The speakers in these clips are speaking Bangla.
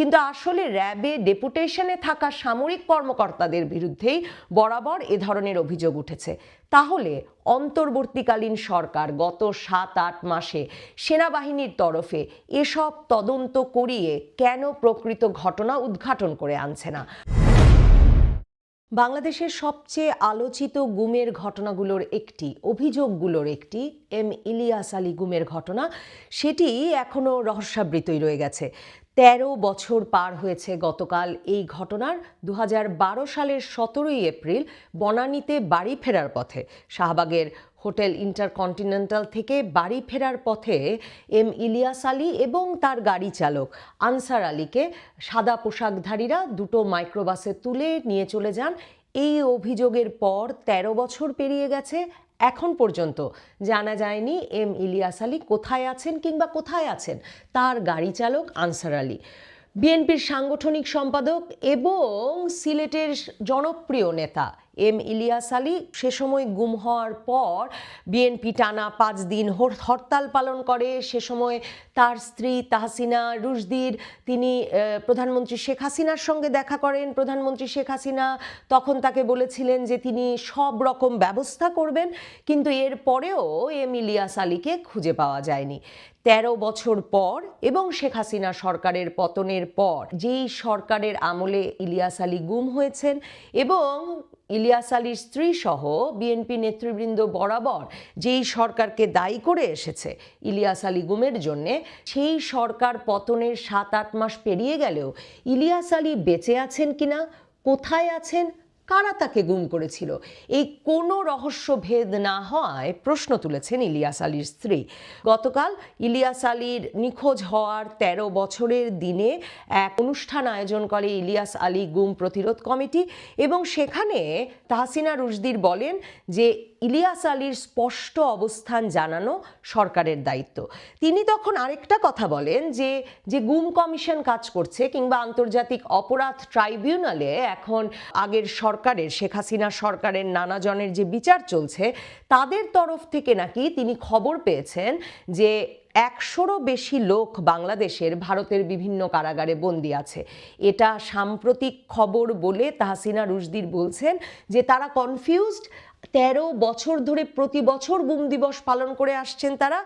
কিন্তু আসলে র্যাবে ডেপুটেশনে থাকা সামরিক কর্মকর্তাদের বিরুদ্ধেই বরাবর এ ধরনের অভিযোগ উঠেছে। তাহলে অন্তর্বর্তীকালীন সরকার গত সাত, আট মাসে সেনাবাহিনীর তরফে এসব তদন্ত করিয়ে কেন প্রকৃত ঘটনা উদ্ঘাটন করে আনছে না? বাংলাদেশের সবচেয়ে আলোচিত গুমের ঘটনাগুলোর একটি, অভিযোগগুলোর একটি, এম ইলিয়াস আলী গুমের ঘটনা। সেটি এখনও রহস্যাবৃতই রয়ে গেছে। তেরো বছর পার হয়েছে গতকাল এই ঘটনার। দু হাজার বারো সালের সতেরোই এপ্রিল বনানীতে বাড়ি ফেরার পথে। শাহবাগের হোটেল ইন্টারকন্টিনেন্টাল থেকে বাড়ি ফেরার পথে এম ইলিয়াস আলী এবং তার গাড়ি চালক আনসার আলীকে সাদা পোশাকধারীরা দুটো মাইক্রোবাসে তুলে নিয়ে চলে যান। এই অভিযোগের পর ১৩ বছর পেরিয়ে গেছে। এখন পর্যন্ত জানা যায়নি এম ইলিয়াস আলী কোথায় আছেন কিংবা কোথায় আছেন তার গাড়ি চালক আনসার আলী। বিএনপির সাংগঠনিক সম্পাদক এবং সিলেটের জনপ্রিয় নেতা এম ইলিয়াস আলী। সে সময় গুম হওয়ার পর বিএনপি টানা পাঁচ দিন হর- হরতাল পালন করে। সে সময় তার স্ত্রী তাহসিনা রুশদির, তিনি প্রধানমন্ত্রী শেখ হাসিনার সঙ্গে দেখা করেন। প্রধানমন্ত্রী শেখ হাসিনা তখন তাকে বলেছিলেন যে, তিনি সব রকম ব্যবস্থা করবেন, কিন্তু এর পরেও এম ইলিয়াস আলীকে খুঁজে পাওয়া যায়নি। তেরো বছর পর এবং শেখ হাসিনা সরকারের পতনের পর যেই সরকারের আমলে ইলিয়াস আলী গুম হয়েছেন এবং ইলিয়াস আলীর স্ত্রী সহ বিএনপি নেতৃবৃন্দ বরাবর যেই সরকারকে দায়ী করে এসেছে ইলিয়াস আলী গুমের জন্যে, সেই সরকার পতনের সাত আট মাস পেরিয়ে গেলেও ইলিয়াস আলী বেঁচে আছেন কিনা, কোথায় আছেন কারা তাকে গুম করেছিল? এই কোনো রহস্য ভেদ না হওয়ায় প্রশ্ন তুলেছেন ইলিয়াস আলীর স্ত্রী। গতকাল ইলিয়াস আলীর নিখোঁজ হওয়ার ১৩ বছরের দিনে এক অনুষ্ঠান আয়োজন করে ইলিয়াস আলী গুম প্রতিরোধ কমিটি এবং সেখানে তাহসিনা রুশদির বলেন যে ইলিয়াস আলীর স্পষ্ট অবস্থান জানানো সরকারের দায়িত্ব। তিনি তখন আরেকটা কথা বলেন যে যে গুম কমিশন কাজ করছে কিংবা আন্তর্জাতিক অপরাধ ট্রাইব্যুনালে এখন আগের সরকারের, শেখ হাসিনা সরকারের নানাজনের যে বিচার চলছে, তাদের তরফ থেকে নাকি তিনি খবর পেয়েছেন যে একশোরও বেশি লোক বাংলাদেশের ভারতের বিভিন্ন কারাগারে বন্দি আছে। এটা সাম্প্রতিক খবর বলে তাহসিনা রুশদির বলছেন যে তারা কনফিউজড তেরো বছর ধরে প্রতি বছর গুম দিবস পালন করে আসছেন তারা।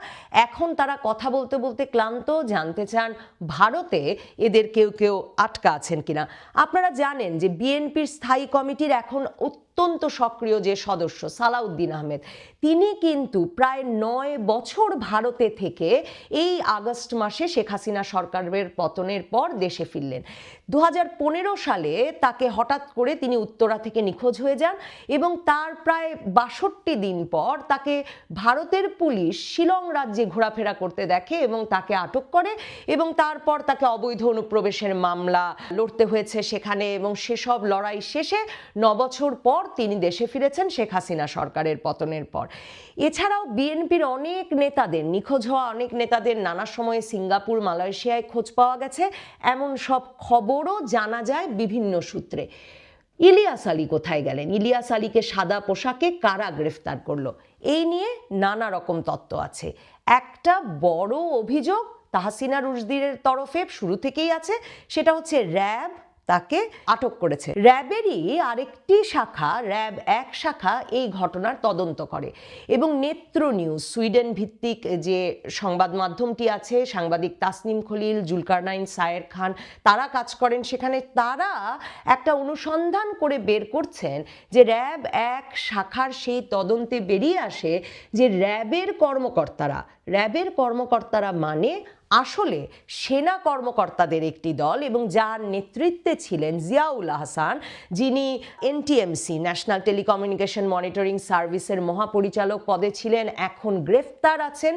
এখন তারা কথা বলতে বলতে ক্লান্ত, জানতে চান ভারতে এদের কেউ কেউ আটকা আছেন কিনা। আপনারা জানেন যে বিএনপির স্থায়ী কমিটির এখন অত্যন্ত সক্রিয় যে সদস্য সালাউদ্দিন আহমেদ তিনি কিন্তু প্রায় নয় বছর ভারতে থেকে এই আগস্ট মাসে শেখ হাসিনা সরকারের পতনের পর দেশে ফিরলেন। দু হাজার পনেরো সালে তাকে হঠাৎ করে তিনি উত্তরা থেকে নিখোঁজ হয়ে যান এবং তার প্রায় বাষট্টি দিন পর তাকে ভারতের পুলিশ শিলং রাজ্যে ঘোরাফেরা করতে দেখে এবং তাকে আটক করে এবং তারপর তাকে অবৈধ অনুপ্রবেশের মামলা লড়তে হয়েছে সেখানে এবং সেসব লড়াই শেষে নবছর পর তিনি দেশে ফিরেছেন শেখ হাসিনা সরকারের পতনের পর। এছাড়াও বিএনপির অনেক নেতাদের, নিখোঁজ হওয়া অনেক নেতাদের নানা সময়ে সিঙ্গাপুর, মালয়েশিয়ায় খোঁজ পাওয়া গেছে। এমন সব খবরও জানা যায় বিভিন্ন সূত্রে। ইলিয়াস আলী কোথায় গেলেন? ইলিয়াস আলীকে সাদা পোশাকে কারা গ্রেফতার করল? এই নিয়ে নানা রকম তত্ত্ব আছে। একটা বড় অভিযোগ তাহসিনা রুশদিরের তরফে শুরু থেকেই আছে। সেটা হচ্ছে র্যাব তাকে আটক করেছে। র্যাবেরই আরেকটি শাখা, র্যাব এক শাখা এই ঘটনার তদন্ত করে। এবং নেত্র নিউজ সুইডেন ভিত্তিক যে সংবাদ মাধ্যমটি আছে, সাংবাদিক তাসনিম খলিল, জুলকারনাইন, সায়ের খান, তারা কাজ করেন সেখানে। তারা একটা অনুসন্ধান করে বের করছেন যে র্যাব এক শাখার সেই তদন্তে বেরিয়ে আসে যে র্যাবের কর্মকর্তারা র্যাবের কর্মকর্তারা মানে আসলে সেনা কর্মকর্তাদের একটি দল এবং যার নেতৃত্বে ছিলেন জিয়াউল হাসান যিনি এনটিএমসি ন্যাশনাল টেলিকমিউনিকেশন মনিটরিং সার্ভিসের মহাপরিচালক পদে ছিলেন, এখন গ্রেফতার আছেন।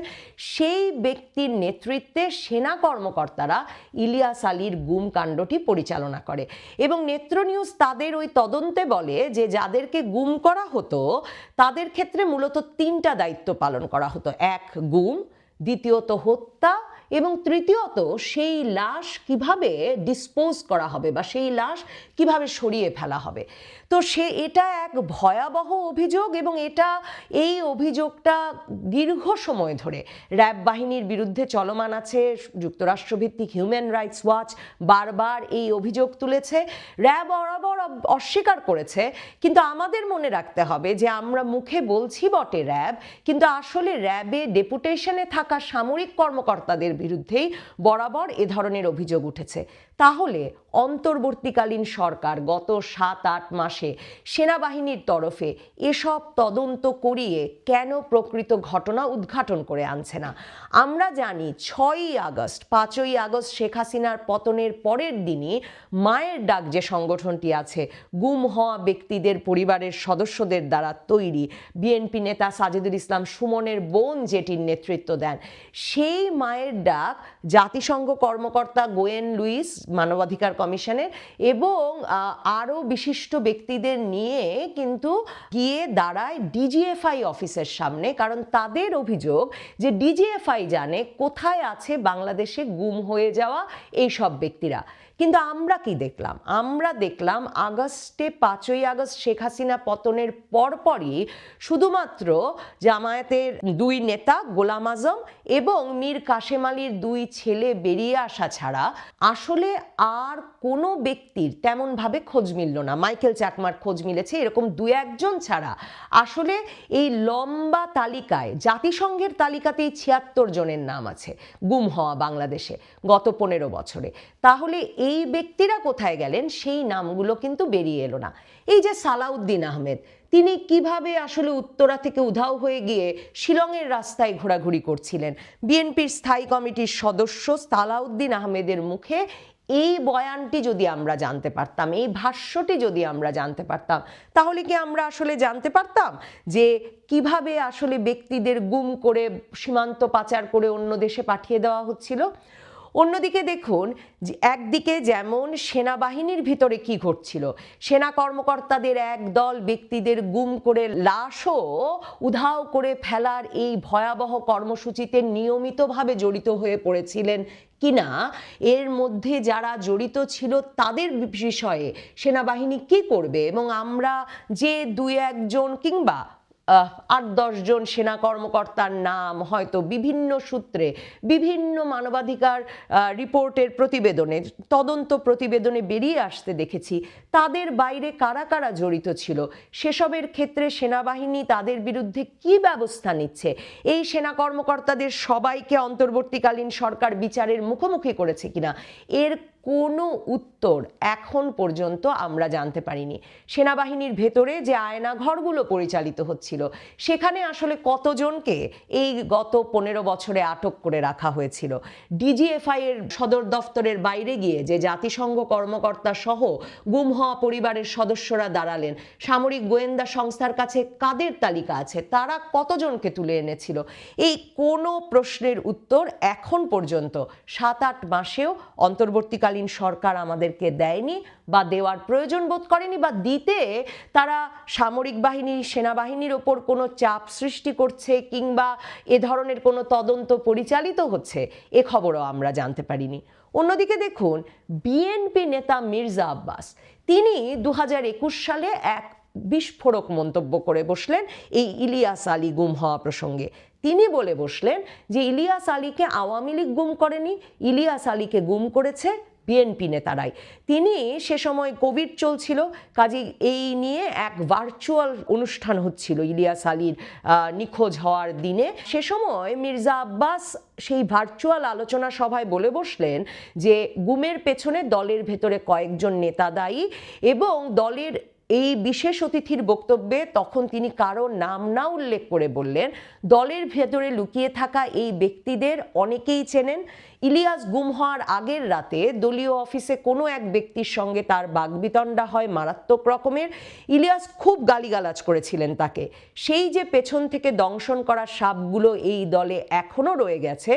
সেই ব্যক্তির নেতৃত্বে সেনা কর্মকর্তারা ইলিয়াস আলীর গুম কাণ্ডটি পরিচালনা করে এবং নেত্র নিউজ তাদের ওই তদন্তে বলে যে যাদেরকে গুম করা হতো, তাদের ক্ষেত্রে মূলত তিনটা দায়িত্ব পালন করা হতো। এক, গুম, দ্বিতীয়ত হত্যা এবং তৃতীয়ত, সেই লাশ কীভাবে ডিসপোজ করা হবে বা সেই লাশ কীভাবে সরিয়ে ফেলা হবে? তো সে, এটা এক ভয়াবহ অভিযোগ এবং এটা, এই অভিযোগটা দীর্ঘ সময় ধরে র্যাব বাহিনীর বিরুদ্ধে চলমান আছে, যুক্তরাষ্ট্রভিত্তিক হিউম্যান রাইটস ওয়াচ বারবার এই অভিযোগ তুলেছে। র্যাব বরাবর অস্বীকার করেছে, কিন্তু আমাদের মনে রাখতে হবে যে আমরা মুখে বলছি বটে র্যাব, কিন্তু আসলে র্যাবে ডেপুটেশনে থাকা সামরিক কর্মকর্তাদের বিরুদ্ধেই বরাবর এ ধরনের অভিযোগ উঠেছে। তাহলে অন্তর্বর্তীকালীন সরকার গত সাত, আট মাসে সেনাবাহিনীর তরফে এসব তদন্ত করিয়ে কেন প্রকৃত ঘটনা উদ্ঘাটন করে আনছে না? আমরা জানি ছয়ই আগস্ট, পাঁচই আগস্ট শেখ হাসিনার পতনের পরের দিনই মায়ের ডাক যে সংগঠনটি আছে, গুম হওয়া ব্যক্তিদের পরিবারের সদস্যদের দ্বারা তৈরি বিএনপি নেতা সাজিদুল ইসলাম সুমনের বোন যেটির নেতৃত্ব দেন। সেই মায়ের ডাক জাতিসংঘ কর্মকর্তা গোয়েন লুইস, মানবাধিকার কমিশনের এবং আরও বিশিষ্ট ব্যক্তিদের নিয়ে কিন্তু গিয়ে দাঁড়ায় ডিজিএফআই অফিসের সামনে। কারণ তাদের অভিযোগ যে ডিজিএফআই জানে কোথায় আছে বাংলাদেশে গুম হয়ে যাওয়া এইসব ব্যক্তিরা। কিন্তু আমরা কি দেখলাম? আমরা দেখলাম আগস্টে, পাঁচই আগস্ট শেখ হাসিনা পতনের পরপরই শুধুমাত্র জামায়াতের দুই নেতা গোলাম আজম এবং মীর কাশেম আলীর দুই ছেলে বেরিয়ে আসা ছাড়া আসলে আর কোনো ব্যক্তির তেমনভাবে খোঁজ মিলল না। মাইকেল চাকমার খোঁজ মিলেছে, এরকম দু একজন ছাড়া। আসলে এই লম্বা তালিকায়, জাতিসংঘের তালিকাতেই ছিয়াত্তর জনের নাম আছে, গুম হওয়া বাংলাদেশে গত পনেরো বছরে। তাহলে এই ব্যক্তিরা কোথায় গেলেন, সেই নামগুলো কিন্তু বেরিয়ে এলো না। এই যে সালাউদ্দিন আহমেদ, তিনি কীভাবে আসলে উত্তরা থেকে উধাও হয়ে গিয়ে শিলংয়ের রাস্তায় ঘোরাঘুরি করছিলেন? বিএনপির স্থায়ী কমিটির সদস্য সালাউদ্দিন আহমেদের মুখে এই বয়ানটি যদি আমরা জানতে পারতাম, এই ভাষ্যটি যদি আমরা জানতে পারতাম, তাহলে কি আমরা আসলে জানতে পারতাম যে কীভাবে আসলে ব্যক্তিদের গুম করে, সীমান্ত পাচার করে অন্য দেশে পাঠিয়ে দেওয়া হচ্ছিল? অন্যদিকে দেখুন একদিকে যেমন সেনাবাহিনীর ভিতরে কি ঘটছিল, সেনা কর্মকর্তাদের এক দল ব্যক্তিদের গুম করে লাশও উধাও করে ফেলার এই ভয়াবহ কর্মসূচিতে নিয়মিতভাবে জড়িত হয়ে পড়েছিলেন কিনা, এর মধ্যে যারা জড়িত ছিল তাদের বিষয়ে সেনাবাহিনী কি করবে? এবং আমরা যে দুই একজন কিংবা আট দশজন সেনা কর্মকর্তার নাম হয়তো বিভিন্ন সূত্রে, বিভিন্ন মানবাধিকার রিপোর্টের প্রতিবেদনে, তদন্ত প্রতিবেদনে বেরিয়ে আসতে দেখেছি। তাদের বাইরে কারা কারা জড়িত ছিল? সেসবের ক্ষেত্রে সেনাবাহিনী তাদের বিরুদ্ধে কি ব্যবস্থা নিচ্ছে? এই সেনা কর্মকর্তাদের সবাইকে অন্তর্বর্তীকালীন সরকার বিচারের মুখোমুখি করেছে কিনা? এর কোনো উত্তর এখন পর্যন্ত আমরা জানতে পারিনি। সেনাবাহিনীর ভেতরে যে আয়নাঘরগুলো পরিচালিত হচ্ছিল, সেখানে আসলে কতজনকে এই গত পনেরো বছরে আটক করে রাখা হয়েছিল? ডিজিএফআই এর সদর দফতরের বাইরে গিয়ে যে জাতিসংঘ কর্মকর্তা সহ গুম হওয়া পরিবারের সদস্যরা দাঁড়ালেন, সামরিক গোয়েন্দা সংস্থার কাছে কাদের তালিকা আছে? তারা কতজনকে তুলে এনেছিল? এই কোনো প্রশ্নের উত্তর এখন পর্যন্ত সাত আট মাসেও অন্তর্বর্তীকালীন তৎকালীন সরকার আমাদেরকে দেয়নি বা দেওয়ার প্রয়োজন বোধ করেনি বা দিতে তারা সামরিক বাহিনী, সেনাবাহিনীর ওপর কোনো চাপ সৃষ্টি করছে কিংবা এ ধরনের কোনো তদন্ত পরিচালিত হচ্ছে, এ খবরও আমরা জানতে পারিনি। অন্যদিকে দেখুন, বিএনপি নেতা মির্জা আব্বাস, তিনি দু হাজার একুশ সালে এক বিস্ফোরক মন্তব্য করে বসলেন এই ইলিয়াস আলী গুম হওয়া প্রসঙ্গে। তিনি বলে বসলেন যে ইলিয়াস আলীকে আওয়ামী লীগ গুম করেনি, ইলিয়াস আলীকে গুম করেছে বিএনপি নেতারাই। তিনি সে সময় কোভিড চলছিল কাজে এই নিয়ে এক ভার্চুয়াল অনুষ্ঠান হচ্ছিল ইলিয়াস আলীর নিখোঁজ হওয়ার দিনে। সে সময় মির্জা আব্বাস সেই ভার্চুয়াল আলোচনা সভায় বলে বসলেন যে, গুমের পেছনে দলের ভেতরে কয়েকজন নেতা দায়ী এবং দলের এই বিশেষ অতিথির বক্তব্যে তখন তিনি কারও নাম না উল্লেখ করে বললেন, দলের ভেতরে লুকিয়ে থাকা এই ব্যক্তিদের অনেকেই চেনেন। ইলিয়াস গুম হওয়ার আগের রাতে দলীয় অফিসে কোনো এক ব্যক্তির সঙ্গে তার বাগবিতণ্ডা হয় মারাত্মক রকমের। ইলিয়াস খুব গালিগালাজ করেছিলেন তাকে। সেই যে পেছন থেকে দংশন করা সাপগুলো এই দলে এখনও রয়ে গেছে,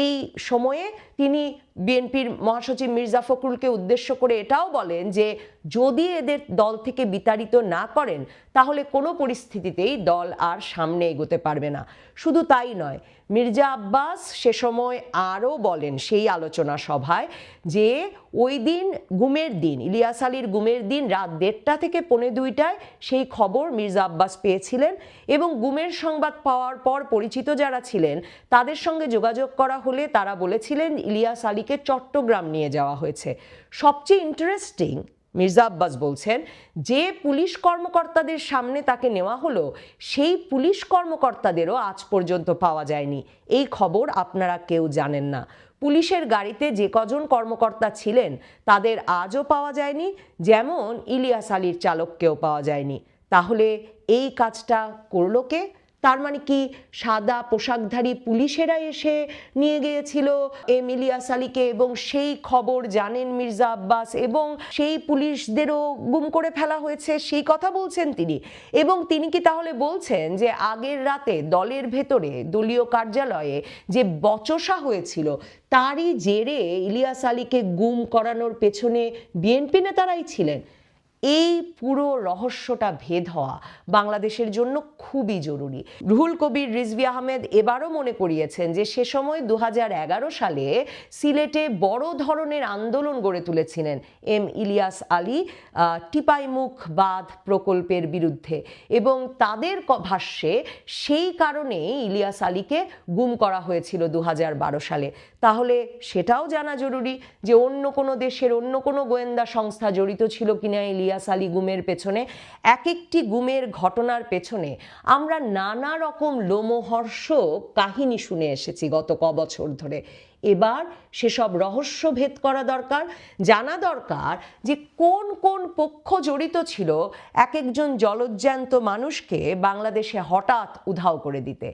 এই সময়ে তিনি বিএনপির মহাসচিব মির্জা ফখরুলকে উদ্দেশ্য করে এটাও বলেন যে যদি এদের দল থেকে বিতাড়িত না করেন, তাহলে কোনো পরিস্থিতিতেই দল আর সামনে এগোতে পারবে না। শুধু তাই নয়, মির্জা আব্বাস সে সময় আরও বলেন সেই আলোচনা সভায় যে ওই দিন গুমের দিন, ইলিয়াস আলীর গুমের দিন রাত দেড়টা থেকে পৌনে দুইটায় সেই খবর মির্জা আব্বাস পেয়েছিলেন এবং গুমের সংবাদ পাওয়ার পর পরিচিত যারা ছিলেন, তাদের সঙ্গে যোগাযোগ করা হলে তারা বলেছিলেন ইলিয়াস আলীকে চট্টগ্রাম নিয়ে যাওয়া হয়েছে। সবচেয়ে ইন্টারেস্টিং মির্জা আব্বাস বলছেন, যে পুলিশ কর্মকর্তাদের সামনে তাকে নেওয়া হলো, সেই পুলিশ কর্মকর্তাদেরও আজ পর্যন্ত পাওয়া যায়নি। এই খবর আপনারা কেউ জানেন না। পুলিশের গাড়িতে যে কজন কর্মকর্তা ছিলেন, তাদের আজও পাওয়া যায়নি, যেমন ইলিয়াস আলীর চালককেও পাওয়া যায়নি। তাহলে এই কাজটা করল কে? তার মানে কি সাদা পোশাকধারী পুলিশেরা এসে নিয়ে গিয়েছিল? এম ইলিয়াস আলীকে এবং সেই খবর জানেন মির্জা আব্বাস এবং সেই পুলিশদেরও গুম করে ফেলা হয়েছে, সেই কথা বলছেন তিনি। এবং তিনি কি তাহলে বলছেন যে আগের রাতে দলের ভেতরে দলীয় কার্যালয়ে যে বচসা হয়েছিল, তারই জেরে ইলিয়াস আলীকে গুম করানোর পেছনে বিএনপি নেতারাই ছিলেন? এই পুরো রহস্যটা ভেদ হওয়া বাংলাদেশের জন্য খুবই জরুরি। রুহুল কবির, রিজভি আহমেদ এবারও মনে করিয়েছেন যে সে সময় দু হাজার এগারো সালে সিলেটে বড় ধরনের আন্দোলন গড়ে তুলেছিলেন এম ইলিয়াস আলী টিপাইমুখ বাঁধ প্রকল্পের বিরুদ্ধে। এবং তাদের ভাষ্যে সেই কারণে ইলিয়াস আলীকে গুম করা হয়েছিল দু হাজার বারো সালে। তাহলে সেটাও জানা জরুরি যে অন্য কোনো দেশের অন্য কোনো গোয়েন্দা সংস্থা জড়িত ছিল কিনা ইলিয়াস আলী গুমের পেছনে এক একটি গুমের ঘটনার পেছনে আমরা নানা রকম লোমহর্ষক কাহিনী শুনে এসেছি গত ক বছর ধরে। এবার সেসব রহস্য ভেদ করা দরকার, জানা দরকার যে কোন কোন পক্ষ জড়িত ছিল এক একজন জলজ্যান্ত মানুষকে বাংলাদেশে হঠাৎ উধাও করে দিতে।